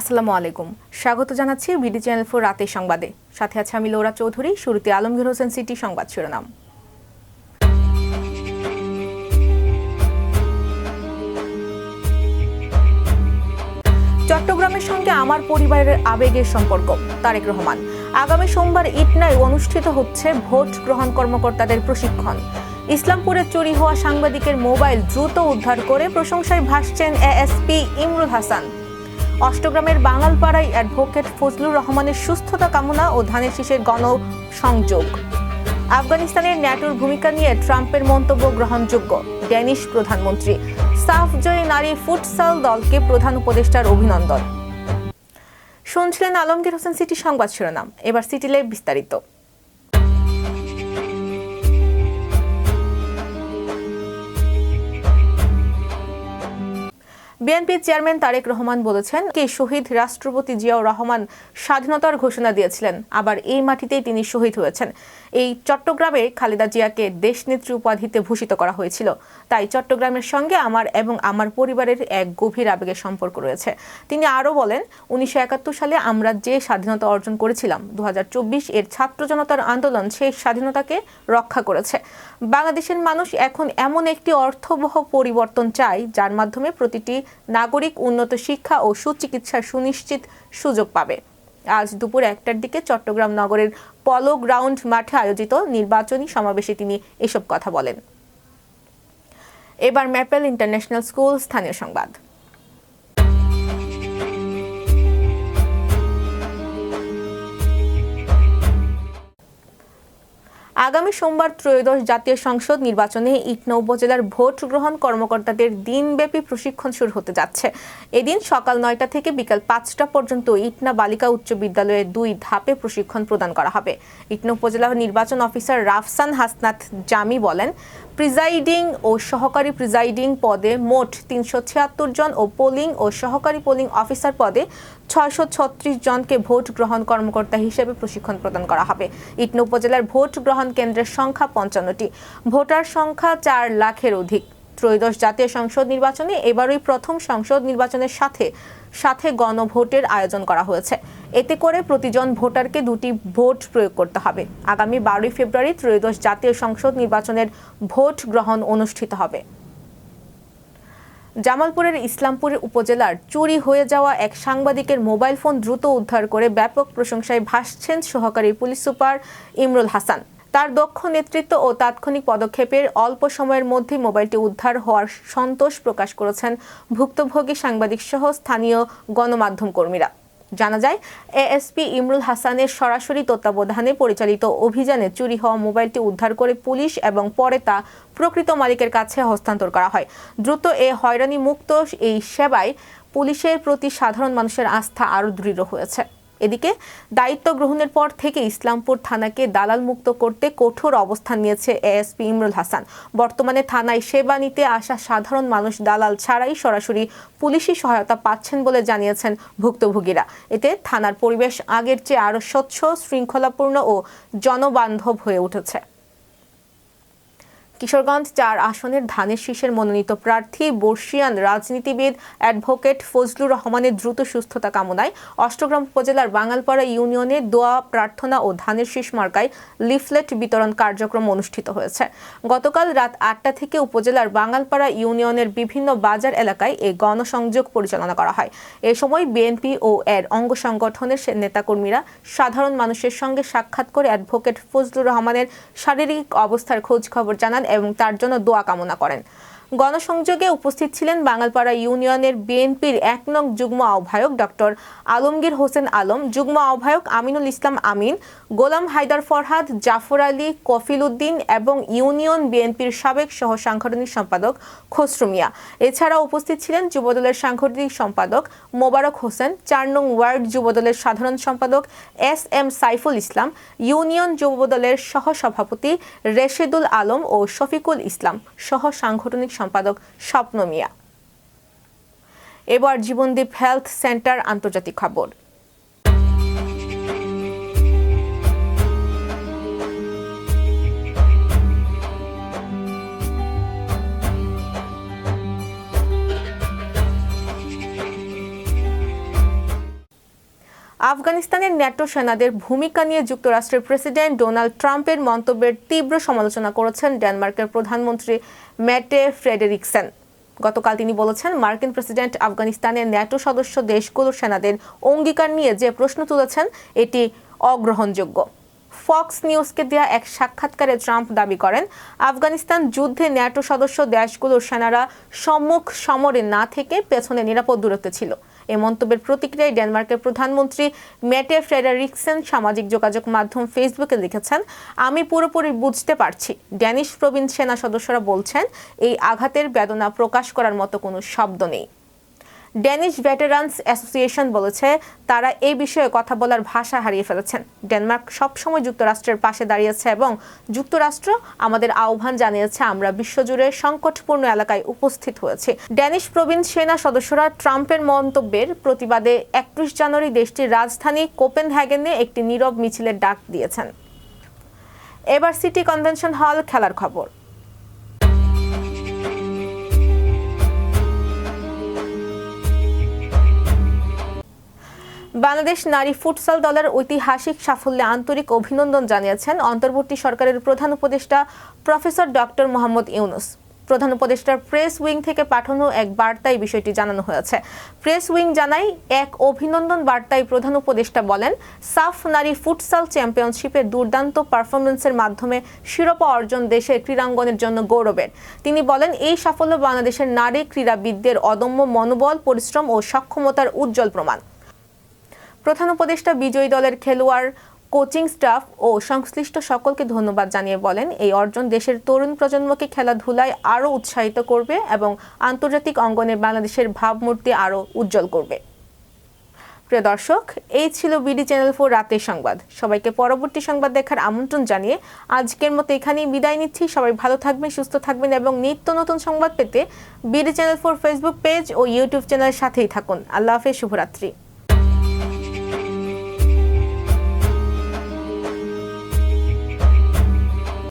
আসসালামু আলাইকুম। স্বাগত জানাচ্ছি বিডি চ্যানেল ফোর রাতের সংবাদে। সাথে আছে আমি লোরা চৌধুরী, শুরুতে আলমগীর হোসেন সিটি সংবাদ শিরোনাম। চট্টগ্রামের সঙ্গে আমার পরিবারের আবেগের সম্পর্ক, তারেক রহমান। আগামী সোমবার ইটনায় অনুষ্ঠিত হচ্ছে ভোট গ্রহণ কর্মকর্তাদের প্রশিক্ষণ। ইসলামপুরে চুরি হওয়া সাংবাদিকের মোবাইল দ্রুত উদ্ধার করে প্রশংসায় ভাসছেন এএসপি ইমরুল হাসান। অষ্টগ্রামের বাঙালপাড়ায় অ্যাডভোকেট ফজলুর রহমানের সুস্থতা কামনা ও ধানের শীষের গণসংযোগ। আফগানিস্তানের ন্যাটোর ভূমিকা নিয়ে ট্রাম্পের মন্তব্য গ্রহণযোগ্য, ড্যানিশ প্রধানমন্ত্রী। সাফ জয়ী নারী ফুটসাল দলকে প্রধান উপদেষ্টার অভিনন্দন। শুনছিলেন আলমগীর হোসেন সিটি সংবাদ শিরোনাম। এবার সিটি লাইভ বিস্তারিত। বিএনপির চেয়ারম্যান তারেক রহমান বলেছেন, কে শহীদ? রাষ্ট্রপতি জিয়াউর রহমান স্বাধীনতার ঘোষণা দিয়েছিলেন, আবার এই মাটিতেই তিনি শহীদ হয়েছেন। এই চট্টগ্রামে খালেদা জিয়াকে দেশনেত্রী উপাধিতে ভূষিত করা হয়েছিল। তাই চট্টগ্রামের সঙ্গে আমার এবং আমার পরিবারের এক গভীর আবেগের সম্পর্ক রয়েছে। তিনি আরও বলেন, উনিশশো একাত্তর সালে আমরা যে স্বাধীনতা অর্জন করেছিলাম দু হাজার চব্বিশ এর ছাত্র জনতার আন্দোলন সেই স্বাধীনতাকে রক্ষা করেছে। বাংলাদেশের মানুষ এখন এমন একটি অর্থবহ পরিবর্তন চায়, যার মাধ্যমে প্রতিটি নাগরিক উন্নত শিক্ষা ও সুচিকিৎসার সুনিশ্চিত সুযোগ পাবে। আজ দুপুর একটার দিকে চট্টগ্রাম নগরের পলো গ্রাউন্ড মাঠে আয়োজিত নির্বাচনী সমাবেশে তিনি এসব কথা বলেন। এবার ম্যাপেল ইন্টারন্যাশনাল স্কুল স্থানীয় সংবাদ। আগামী সোমবার ত্রয়োদশ জাতীয় সংসদ নির্বাচনে ইটনা উপজেলার ভোট গ্রহণ কর্মকর্তাদের দিনব্যাপী প্রশিক্ষণ শুরু হতে যাচ্ছে। এদিন সকাল নয়টা থেকে বিকাল পাঁচটা পর্যন্ত ইটনা বালিকা উচ্চ বিদ্যালয়ে দুই ধাপে প্রশিক্ষণ প্রদান করা হবে। ইটনা উপজেলা নির্বাচন অফিসার রাফসান হাসনাত জামি বলেন, প্রিজাইডিং ও সহকারী প্রিজাইডিং পদে মোট তিনশো ছিয়াত্তর জন ও পোলিং ও সহকারী পোলিং অফিসার পদে ছয়শো ছত্রিশ জনকে ভোট গ্রহণ কর্মকর্তা হিসেবে প্রশিক্ষণ প্রদান করা হবে। ইটনা উপজেলার ভোট গ্রহণ কেন্দ্রের সংখ্যা পঞ্চান্নটি। ভোটার সংখ্যা চার লাখের অধিক। ত্রয়োদশ জাতীয় সংসদ নির্বাচনে এবারই প্রথম সংসদ নির্বাচনের সাথে সাথে গণভোটের আয়োজন করা হয়েছে। এতে করে প্রতিজন ভোটারকে দুটি ভোট প্রয়োগ করতে হবে। আগামী বারোই ফেব্রুয়ারি ত্রয়োদশ জাতীয় সংসদ নির্বাচনের ভোট গ্রহণ অনুষ্ঠিত হবে। জামালপুরের ইসলামপুর উপজেলার চুরি হয়ে যাওয়া এক সাংবাদিকের মোবাইল ফোন দ্রুত উদ্ধার করে ব্যাপক প্রশংসায় ভাসছেন সহকারী পুলিশ সুপার ইমরুল হাসান। তার দক্ষ নেতৃত্ব ও তাৎক্ষণিক পদক্ষেপের অল্প সময়ের মধ্যে মোবাইলটি উদ্ধার হওয়ার সন্তোষ প্রকাশ করেছেন ভুক্তভোগী সাংবাদিক সহ স্থানীয় গণমাধ্যম কর্মীরা। জানা যায়, এএসপি ইমরুল হাসানের সরাসরি তত্ত্বাবধানে পরিচালিত অভিযানে চুরি হওয়া মোবাইলটি উদ্ধার করে পুলিশ এবং পরে তা প্রকৃত মালিকের কাছে হস্তান্তর করা হয়। দ্রুত এ হয়রানি মুক্ত এই সেবায় পুলিশের প্রতি সাধারণ মানুষের আস্থা আরও দৃঢ় হয়েছে। এদিকে দায়িত্ব গ্রহণের পর থেকে ইসলামপুর থানাকে দালাল মুক্ত করতে কঠোর অবস্থান নিয়েছে এএসপি ইমরুল হাসান। বর্তমানে থানায় সেবা নিতে আসা সাধারণ মানুষ দালাল ছাড়াই সরাসরি পুলিশি সহায়তা পাচ্ছেন বলে জানিয়েছেন ভুক্তভোগীরা। এতে থানার পরিবেশ আগের চেয়ে আরও স্বচ্ছ, শৃঙ্খলাপূর্ণ ও জনবান্ধব হয়ে উঠেছে। কিশোরগঞ্জ চার আসনের ধানের শীষের মনোনীত প্রার্থী, বর্ষিয়ান রাজনীতিবিদ, অ্যাডভোকেট ফজলুর রহমানের দ্রুত সুস্থতা কামনায় অষ্টগ্রাম উপজেলার বাঙালপাড়া ইউনিয়নে দোয়া, প্রার্থনা ও ধানের শীষ মার্কায় লিফলেট বিতরণ কার্যক্রম অনুষ্ঠিত হয়েছে। গতকাল রাত আটটা থেকে উপজেলার বাঙালপাড়া ইউনিয়নের বিভিন্ন বাজার এলাকায় এই গণসংযোগ পরিচালনা করা হয়। এ সময় বিএনপি ও এর অঙ্গ সংগঠনের নেতাকর্মীরা সাধারণ মানুষের সঙ্গে সাক্ষাৎ করে অ্যাডভোকেট ফজলুর রহমানের শারীরিক অবস্থার খোঁজ খবর জানান এবং তার জন্য দোয়া কামনা করেন। গণসংযোগে উপস্থিত ছিলেন বাঙালপাড়া ইউনিয়নের বিএনপির এক নং যুগ্ম আহ্বায়ক ডক্টর আলমগীর হোসেন আলম, যুগ্ম আহ্বায়ক আমিনুল ইসলাম আমিন, গোলাম হায়দার ফরহাদ, জাফর আলী কফিল উদ্দিন এবং ইউনিয়ন বিএনপির সাবেক সহ সাংগঠনিক সম্পাদক খসরু মিয়া। এছাড়া উপস্থিত ছিলেন যুবদলের সাংগঠনিক সম্পাদক মোবারক হোসেন, চার নং ওয়ার্ড যুবদলের সাধারণ সম্পাদক S M Saiful Islam, union যুবদলের সহ সভাপতি রেশেদুল আলম ও শফিকুল ইসলাম সহ সাংগঠনিক সম্পাদক স্বপ্ন মিয়া। এবার জীবনদীপ হেলথ সেন্টার আন্তর্জাতিক খবর। আফগানিস্তানের ন্যাটো সেনাদের ভূমিকা নিয়ে যুক্তরাষ্ট্রের প্রেসিডেন্ট ডোনাল্ড ট্রাম্পের মন্তব্যের তীব্র সমালোচনা করেছেন ডেনমার্কের প্রধানমন্ত্রী ম্যাটে ফ্রেডেরিকসেন। গতকাল তিনি বলেছেন, মার্কিন প্রেসিডেন্ট আফগানিস্তানের ন্যাটো সদস্য দেশগুলোর সেনাদের অঙ্গীকার নিয়ে যে প্রশ্ন তুলেছেন, এটি অগ্রহণযোগ্য। ফক্স নিউজকে দেওয়া এক সাক্ষাৎকারে ট্রাম্প দাবি করেন, আফগানিস্তান যুদ্ধে ন্যাটো সদস্য দেশগুলোর সেনারা সম্মুখ সমরে না থেকে পেছনে নিরাপদ দূরত্বে ছিল। এই মন্তব্যের প্রতিক্রিয়ায় ডেনমার্কের প্রধানমন্ত্রী মেটে ফ্রেডারিকসেন সামাজিক যোগাযোগ মাধ্যম ফেসবুকে লিখেছেন, আমি পুরোপুরি বুঝতে পারছি। ড্যানিশ প্রবীণ সেনা সদস্যরা বলছেন, এই আঘাতের বেদনা প্রকাশ করার মতো কোনো শব্দ নেই। ড্যানিশ ভেটেরানস অ্যাসোসিয়েশন বলেছে, তারা এই বিষয়ে কথা বলার ভাষা হারিয়ে ফেলেছেন। ডেনমার্ক সবসময় যুক্তরাষ্ট্রের পাশে দাঁড়িয়েছে এবং যুক্তরাষ্ট্র আমাদের আহ্বান জানিয়েছে, আমরা বিশ্বজুড়ে সংকটপূর্ণ এলাকায় উপস্থিত হয়েছি। ড্যানিশ প্রবীণ সেনা সদস্যরা ট্রাম্পের মন্তব্যের প্রতিবাদে একত্রিশ জানুয়ারি দেশটির রাজধানী কোপেনহ্যাগেনে একটি নীরব মিছিলের ডাক দিয়েছেন। এবার সিটি কনভেনশন হল, খেলার খবর। বাংলাদেশ নারী ফুটসাল দলের ঐতিহাসিক সাফল্যে আন্তরিক অভিনন্দন জানিয়েছেন অন্তর্বর্তী সরকারের প্রধান উপদেষ্টা প্রফেসর ডক্টর মোহাম্মদ ইউনুস। প্রধান উপদেষ্টার প্রেস উইং থেকে পাঠানো এক বার্তায় বিষয়টি জানানো হয়েছে। প্রেস উইং জানায়, এক অভিনন্দন বার্তায় প্রধান উপদেষ্টা বলেন, সাফ নারী ফুটসাল চ্যাম্পিয়নশিপে দুর্দান্ত পারফরমেন্সের মাধ্যমে শিরোপা অর্জন দেশের ক্রীড়াঙ্গনের জন্য গৌরবের। তিনি বলেন, এই সাফল্য বাংলাদেশের নারী ক্রীড়াবিদদের অদম্য মনোবল, পরিশ্রম ও সক্ষমতার উজ্জ্বল প্রমাণ। প্রধান উপদেষ্টা বিজয়ী দলের খেলোয়াড়, কোচিং স্টাফ ও সংশ্লিষ্ট সকলকে ধন্যবাদ জানিয়ে বলেন, এই অর্জন দেশের তরুণ প্রজন্মকে খেলাধুলায় আরও উৎসাহিত করবে এবং আন্তর্জাতিক অঙ্গনে বাংলাদেশের ভাবমূর্তি আরও উজ্জ্বল করবে। প্রিয় দর্শক, এই ছিল বিডি চ্যানেল ফোর রাতের সংবাদ। সবাইকে পরবর্তী সংবাদ দেখার আমন্ত্রণ জানিয়ে আজকের মতো এখানেই বিদায় নিচ্ছি। সবাই ভালো থাকবেন, সুস্থ থাকবেন এবং নিত্য নতুন সংবাদ পেতে BD channel four Facebook page ও ইউটিউব চ্যানেলের সাথেই থাকুন। আল্লাহ হাফেজ, শুভরাত্রি।